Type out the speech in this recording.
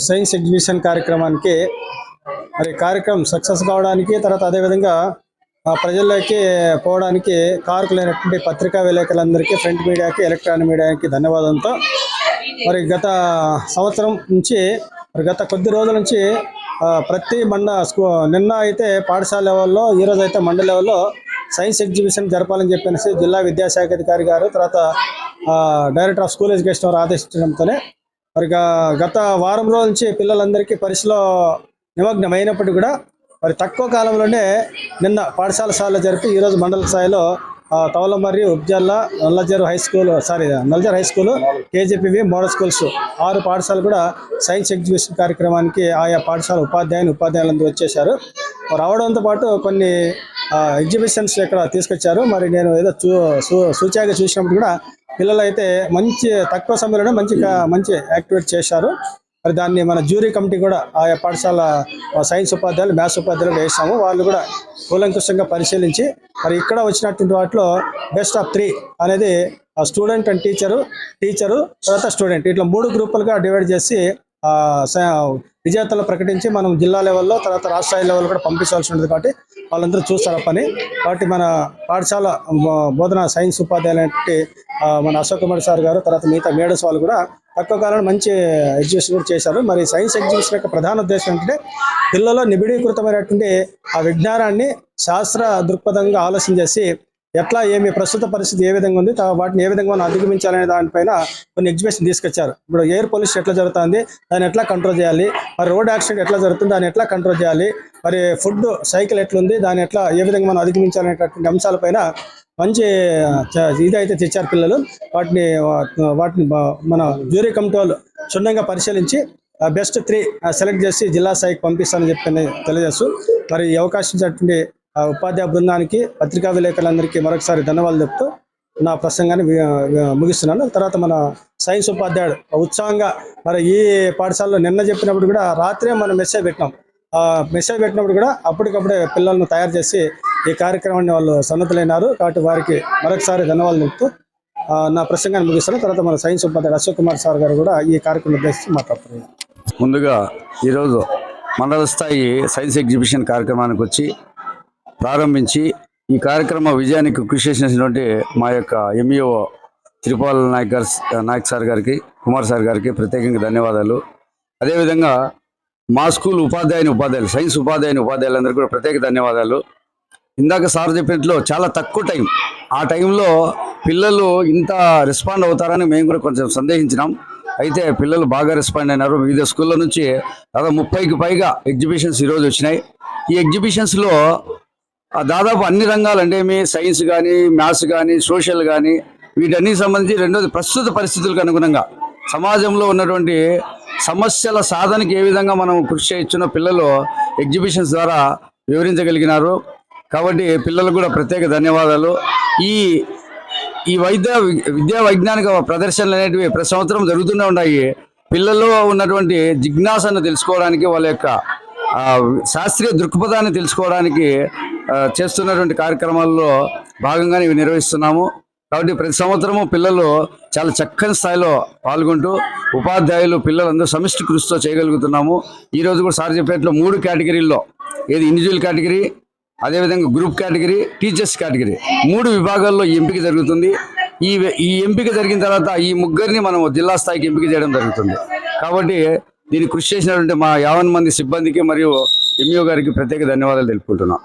Science exhibition కార్యక్రమానికి మరి కార్యక్రమం సక్సెస్ కావడానికి తర్వాత అదేవిధంగా ప్రజల్లోకి పోవడానికి కారకులైనటువంటి పత్రికా విలేకరులందరికీ ప్రింట్ మీడియాకి ఎలక్ట్రానిక్ మీడియాకి ధన్యవాదంతో మరి గత సంవత్సరం నుంచి మరి గత కొద్ది రోజుల నుంచి ప్రతి మండ నిన్న అయితే పాఠశాల లెవెల్లో ఈరోజు అయితే మండల లెవెల్లో సైన్స్ ఎగ్జిబిషన్ జరపాలని చెప్పేసి జిల్లా విద్యాశాఖ అధికారి గారు తర్వాత డైరెక్టర్ ఆఫ్ స్కూల్ ఎడ్యుకేషన్ వారు ఆదేశించడంతోనే మరి గత వారం రోజుల నుంచి పిల్లలందరికీ పరీక్షలో నిమగ్నం అయినప్పటికీ కూడా మరి తక్కువ కాలంలోనే నిన్న పాఠశాల స్థాయిలో జరిపి ఈరోజు మండల స్థాయిలో Tavalamarri Ubjarla Nallajaru high school sorry Nallajar high school KGBV model schools ఆరు పాఠశాలలు కూడా సైన్స్ ఎగ్జిబిషన్ కార్యక్రమానికి ఆయా పాఠశాల ఉపాధ్యాయులు ఉపాధ్యాయులందరూ వచ్చేశారు. రావడంతో పాటు కొన్ని ఎగ్జిబిషన్స్ ఇక్కడ తీసుకొచ్చారు. మరి నేను ఏదో చూ సూ- సూచాగా చూసినప్పుడు కూడా పిల్లలు అయితే మంచి తక్కువ సమయంలోనే మంచి మంచి యాక్టివేట్ చేశారు. మరి దాన్ని మన జ్యూరీ కమిటీ కూడా ఆయా పాఠశాల సైన్స్ ఉపాధ్యాయులు మ్యాథ్స్ ఉపాధ్యాయులు వేసాము వాళ్ళు కూడా కూలంకుషంగా పరిశీలించి మరి ఇక్కడ వచ్చినటువంటి వాటిలో బెస్ట్ ఆఫ్ త్రీ అనేది స్టూడెంట్ అండ్ టీచరు టీచరు తర్వాత స్టూడెంట్. ఇట్లా మూడు గ్రూపులుగా డివైడ్ చేసి విజేతలు ప్రకటించి మనం జిల్లా లెవెల్లో తర్వాత రాష్ట్ర లెవెల్లో కూడా పంపించాల్సి ఉంటుంది కాబట్టి వాళ్ళందరూ చూస్తారు ఆ పని. కాబట్టి మన పాఠశాల బోధన సైన్స్ ఉపాధ్యాయులు మన అశోక్ కుమార్ సార్ గారు తర్వాత మిగతా మేడస్ వాళ్ళు కూడా తక్కువ కాలంలో మంచి ఎగ్జిబిషన్ కూడా చేశారు. మరి సైన్స్ ఎగ్జిబిషన్ యొక్క ప్రధాన ఉద్దేశం ఏంటంటే పిల్లల్లో నిబిడీకృతమైనటువంటి ఆ విజ్ఞానాన్ని శాస్త్ర దృక్పథంగా ఆలోచన చేసి ఎట్లా ఏమి ప్రస్తుత పరిస్థితి ఏ విధంగా ఉంది వాటిని ఏ విధంగా మనం అధిగమించాలనే దానిపైన కొన్ని ఎగ్జిబిషన్ తీసుకొచ్చారు. ఇప్పుడు ఎయిర్ పొల్యూషన్ ఎట్లా జరుగుతుంది దాన్ని ఎట్లా కంట్రోల్ చేయాలి మరి రోడ్ యాక్సిడెంట్ ఎట్లా జరుగుతుంది దాన్ని ఎట్లా కంట్రోల్ చేయాలి మరి ఫుడ్ సైకిల్ ఎట్లుంది దాన్ని ఎట్లా ఏ విధంగా మనం అధిగమించాలనేటటువంటి అంశాలపైన మంచి ఇదైతే తెచ్చారు పిల్లలు. వాటిని వాటిని మన జ్యూరీ కమిటీ వాళ్ళు క్షుణ్ణంగా పరిశీలించి బెస్ట్ త్రీ సెలెక్ట్ చేసి జిల్లా స్థాయికి పంపిస్తానని చెప్పి తెలియజేస్తూ మరి ఈ అవకాశం ఇచ్చినటువంటి ఉపాధ్యాయ బృందానికి పత్రికా విలేకరులందరికీ మరొకసారి ధన్యవాదాలు చెప్తూ నా ప్రసంగాన్ని ముగిస్తున్నాను. తర్వాత మన సైన్స్ ఉపాధ్యాయుడు ఉత్సాహంగా మరి ఈ పాఠశాలలో నిన్న చెప్పినప్పుడు కూడా రాత్రే మనం మెసేజ్ పెట్టినాం. మెసేజ్ పెట్టినప్పుడు కూడా అప్పటికప్పుడే పిల్లలను తయారు చేసి ఈ కార్యక్రమాన్ని వాళ్ళు సన్నద్ధులైనారు కాబట్టి వారికి మరొకసారి ధన్యవాదాలు చెప్తూ నా ప్రసంగాన్ని ముగిస్తాను తర్వాత మన సైన్స్ ఉపాధ్యాయుడు అశోక్ కుమార్ సార్ గారు కూడా ఈ కార్యక్రమం ఉద్దేశించి మాట్లాడుతున్నారు. ముందుగా ఈరోజు మండల స్థాయి సైన్స్ ఎగ్జిబిషన్ కార్యక్రమానికి వచ్చి ప్రారంభించి ఈ కార్యక్రమ విజయానికి కృషి చేసినటువంటి మా యొక్క ఎంఈఓ త్రిపాల్ నాయక్ గారు నాయక్ సార్ గారికి కుమార్ సార్ గారికి ప్రత్యేకంగా ధన్యవాదాలు. అదేవిధంగా మా స్కూల్ ఉపాధ్యాయుని ఉపాధ్యాయులు సైన్స్ ఉపాధ్యాయుని ఉపాధ్యాయులందరికీ కూడా ప్రత్యేక ధన్యవాదాలు. ఇందాక సార్ చెప్పినట్లు చాలా తక్కువ టైం. ఆ టైంలో పిల్లలు ఇంత రెస్పాండ్ అవుతారని మేము కూడా కొంచెం సందేహించినాం. అయితే పిల్లలు బాగా రెస్పాండ్ అయినారు. వివిధ స్కూళ్ళ నుంచి దాదాపు ముప్పైకి పైగా ఎగ్జిబిషన్స్ ఈరోజు వచ్చినాయి. ఈ ఎగ్జిబిషన్స్లో దాదాపు అన్ని రంగాలంటే మీ సైన్స్ కానీ మ్యాథ్స్ కానీ సోషల్ కానీ వీటన్నిటి సంబంధించి రెండోది ప్రస్తుత పరిస్థితులకు అనుగుణంగా సమాజంలో ఉన్నటువంటి సమస్యల సాధనకి ఏ విధంగా మనం కృషి చేయొచ్చునో పిల్లలు ఎగ్జిబిషన్స్ ద్వారా వివరించగలిగినారు. కాబట్టి పిల్లలకు కూడా ప్రత్యేక ధన్యవాదాలు. ఈ ఈ వైద్య విద్యా వైజ్ఞానిక ప్రదర్శనలు అనేటివి ప్రతి సంవత్సరం జరుగుతూనే ఉన్నాయి. పిల్లల్లో ఉన్నటువంటి జిజ్ఞాసను తెలుసుకోవడానికి వాళ్ళ యొక్క శాస్త్రీయ దృక్పథాన్ని తెలుసుకోవడానికి చేస్తున్నటువంటి కార్యక్రమాల్లో భాగంగానే ఇవి నిర్వహిస్తున్నాము. కాబట్టి ప్రతి సంవత్సరము పిల్లలు చాలా చక్కని స్థాయిలో పాల్గొంటూ ఉపాధ్యాయులు పిల్లలందరూ సమిష్టి కృషితో చేయగలుగుతున్నాము. ఈరోజు కూడా సార్ చెప్పేట్లో మూడు కేటగిరీల్లో ఏది ఇండివిజువల్ కేటగిరీ అదేవిధంగా గ్రూప్ కేటగిరీ టీచర్స్ కేటగిరీ. మూడు విభాగాల్లో ఈ ఎంపిక జరుగుతుంది. ఈ ఈ ఎంపిక జరిగిన తర్వాత ఈ ముగ్గురిని మనం జిల్లా స్థాయికి ఎంపిక చేయడం జరుగుతుంది. కాబట్టి దీన్ని కృషి చేసినటువంటి మా యావన్ మంది సిబ్బందికి మరియు ఎంఈఓ గారికి ప్రత్యేక ధన్యవాదాలు తెలుపుకుంటున్నాం.